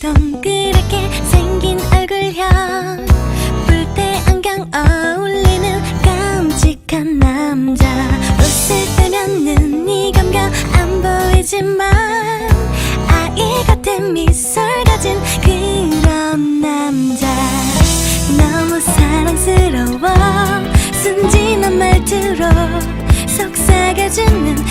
동그랗게 생긴 얼굴형. 불태 안경 어울리는 깜찍한 남자. 웃을 때면 눈이 감겨 안 보이지만 아이 같은 미소를 가진 그런 남자. 너무 사랑스러워. 순진한 말투로 속삭여주는